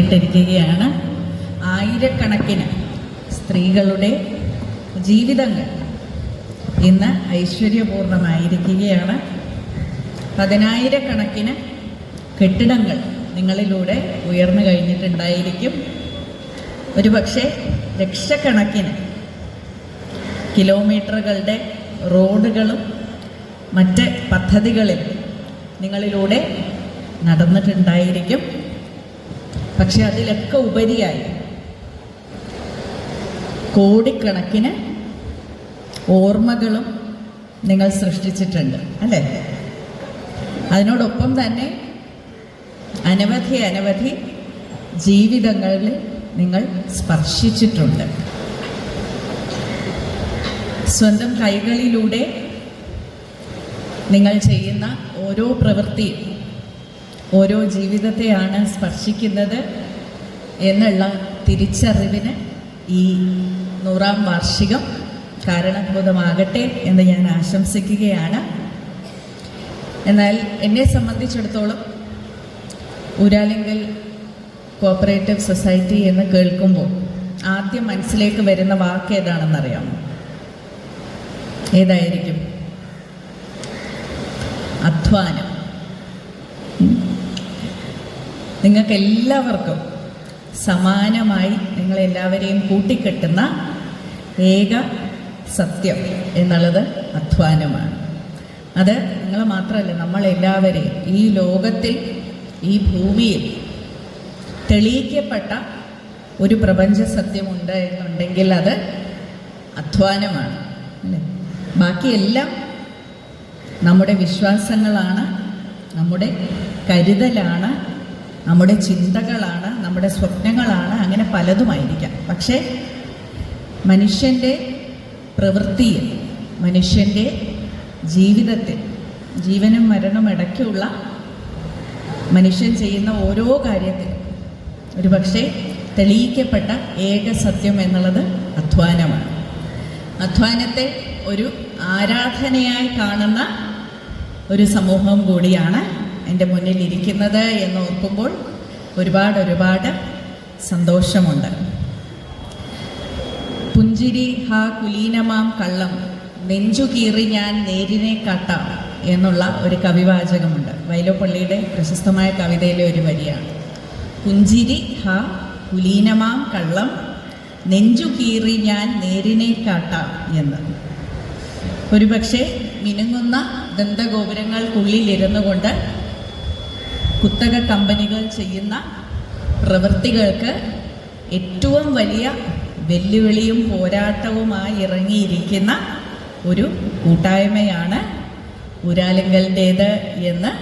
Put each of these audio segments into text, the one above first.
ഇട്ടിരിക്കുകയാണ്. ആയിരക്കണക്കിന് സ്ത്രീകളുടെ ജീവിതങ്ങൾ ഇന്ന് ഐശ്വര്യപൂർണമായിരിക്കുകയാണ്. പതിനായിരക്കണക്കിന് കെട്ടിടങ്ങൾ നിങ്ങളിലൂടെ ഉയർന്നു കഴിഞ്ഞിട്ടുണ്ടായിരിക്കും. ഒരുപക്ഷെ ലക്ഷക്കണക്കിന് കിലോമീറ്ററുകളുടെ റോഡുകളും മറ്റ് പദ്ധതികളിൽ നിങ്ങളിലൂടെ നടന്നിട്ടുണ്ടായിരിക്കും. പക്ഷെ അതിലൊക്കെ ഉപരിയായി. കോടിക്കണക്കിന് ഓർമ്മകളും നിങ്ങൾ സൃഷ്ടിച്ചിട്ടുണ്ട് അല്ലേ? അതിനോടൊപ്പം തന്നെ അനവധി അനവധി ജീവിതങ്ങളിൽ നിങ്ങൾ സ്പർശിച്ചിട്ടുണ്ട്. സ്വന്തം കൈകളിലൂടെ നിങ്ങൾ ചെയ്യുന്ന ഓരോ പ്രവൃത്തിയും ഓരോ ജീവിതത്തെയാണ് സ്പർശിക്കുന്നത് എന്നുള്ള തിരിച്ചറിവിന് ഈ നൂറാം വാർഷികം കാരണഭൂതമാകട്ടെ എന്ന് ഞാൻ ആശംസിക്കുകയാണ്. എന്നാൽ എന്നെ സംബന്ധിച്ചിടത്തോളം ഊരാലിങ്കൽ കോപ്പറേറ്റീവ് സൊസൈറ്റി എന്ന് കേൾക്കുമ്പോൾ ആദ്യം മനസ്സിലേക്ക് വരുന്ന വാക്ക് ഏതാണെന്നറിയാമോ? ഏതായിരിക്കും? അധ്വാനം. നിങ്ങൾക്ക് എല്ലാവർക്കും സമാനമായി നിങ്ങളെല്ലാവരെയും കൂട്ടിക്കെട്ടുന്ന ഏക സത്യം എന്നുള്ളത് അധ്വാനമാണ്. അത് നിങ്ങൾ മാത്രമല്ല നമ്മളെല്ലാവരെയും ഈ ലോകത്തിൽ ഈ ഭൂമിയിൽ തെളിയിക്കപ്പെട്ട ഒരു പ്രപഞ്ച സത്യമുണ്ട് എന്നുണ്ടെങ്കിൽ അത് അധ്വാനമാണ് അല്ലേ? ബാക്കിയെല്ലാം നമ്മുടെ വിശ്വാസങ്ങളാണ് നമ്മുടെ കരുതലാണ് നമ്മുടെ ചിന്തകളാണ് നമ്മുടെ സ്വപ്നങ്ങളാണ് അങ്ങനെ പലതുമായിരിക്കാം. പക്ഷേ മനുഷ്യന്റെ പ്രവൃത്തിയിൽ മനുഷ്യന്റെ ജീവിതത്തിൽ ജീവനും മരണം ഇടയ്ക്കുള്ള മനുഷ്യൻ ചെയ്യുന്ന ഓരോ കാര്യത്തിലും ഒരു പക്ഷേ തെളിയിക്കപ്പെട്ട ഏക സത്യം എന്നുള്ളത് അധ്വാനമാണ്. അധ്വാനത്തെ ഒരു ആരാധനയായി കാണുന്ന ഒരു സമൂഹം കൂടിയാണ് എന്റെ മുന്നിൽ ഇരിക്കുന്നത് എന്ന് ഓർക്കുമ്പോൾ ഒരുപാട് ഒരുപാട് സന്തോഷമുണ്ട്. പുഞ്ചിരി ഹാ കുലീനമാം കള്ളം നെഞ്ചു കീറി ഞാൻ നേരിനെ കാട്ടാം എന്നുള്ള ഒരു കവിവാചകമുണ്ട്. വൈലോപ്പള്ളിയുടെ പ്രശസ്തമായ കവിതയിലെ ഒരു വരിയാണ്. പുഞ്ചിരി ഹാ കുലീനമാം കള്ളം നെഞ്ചു കീറി ഞാൻ നേരിനെ കാട്ട എന്ന്. ഒരുപക്ഷെ മിനുങ്ങുന്ന ദന്തഗോപുരങ്ങൾക്കുള്ളിലിരുന്നു കൊണ്ട് കുത്തക കമ്പനികൾ ചെയ്യുന്ന പ്രവൃത്തികൾക്ക് ഏറ്റവും വലിയ വെല്ലുവിളിയും പോരാട്ടവുമായി ഇറങ്ങിയിരിക്കുന്ന ഒരു കൂട്ടായ്മയാണ് ഊരാലുങ്കലിന്റേത് എന്ന്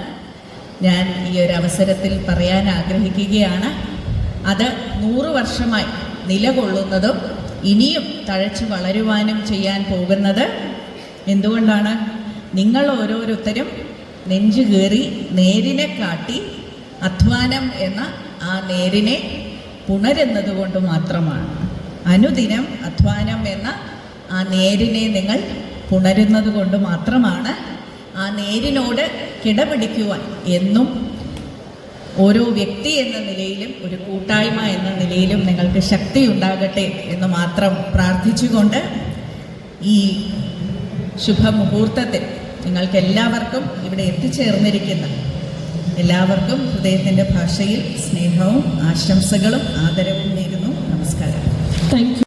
ഞാൻ ഈ ഒരു അവസരത്തിൽ പറയാൻ ആഗ്രഹിക്കുകയാണ്. അത് നൂറ് വർഷമായി നിലകൊള്ളുന്നതും ഇനിയും തഴച്ചു വളരുവാനും ചെയ്യാൻ പോകുന്നത് എന്തുകൊണ്ടാണ്? നിങ്ങൾ ഓരോരുത്തരും നെഞ്ചു കയറി നേരിനെ കാട്ടി അധ്വാനം എന്ന ആ നേരിനെ പുണരുന്നത് കൊണ്ട് മാത്രമാണ്. അനുദിനം അധ്വാനം എന്ന ആ നേരിനെ നിങ്ങൾ പുണരുന്നത് കൊണ്ട് മാത്രമാണ് ആ നേരിനോട് കിടപിടിക്കുവാൻ എന്നും ഓരോ വ്യക്തി എന്ന നിലയിലും ഒരു കൂട്ടായ്മ എന്ന നിലയിലും നിങ്ങൾക്ക് ശക്തി ഉണ്ടാകട്ടെ എന്ന് മാത്രം പ്രാർത്ഥിച്ചുകൊണ്ട് ഈ ശുഭമുഹൂർത്തത്തിൽ നിങ്ങൾക്ക് എല്ലാവർക്കും ഇവിടെ എത്തിച്ചേർന്നിരിക്കുന്ന എല്ലാവർക്കും ഹൃദയത്തിന്റെ ഭാഷയിൽ സ്നേഹവും ആശംസകളും ആദരവും നേരുന്നു. നമസ്കാരം. താങ്ക്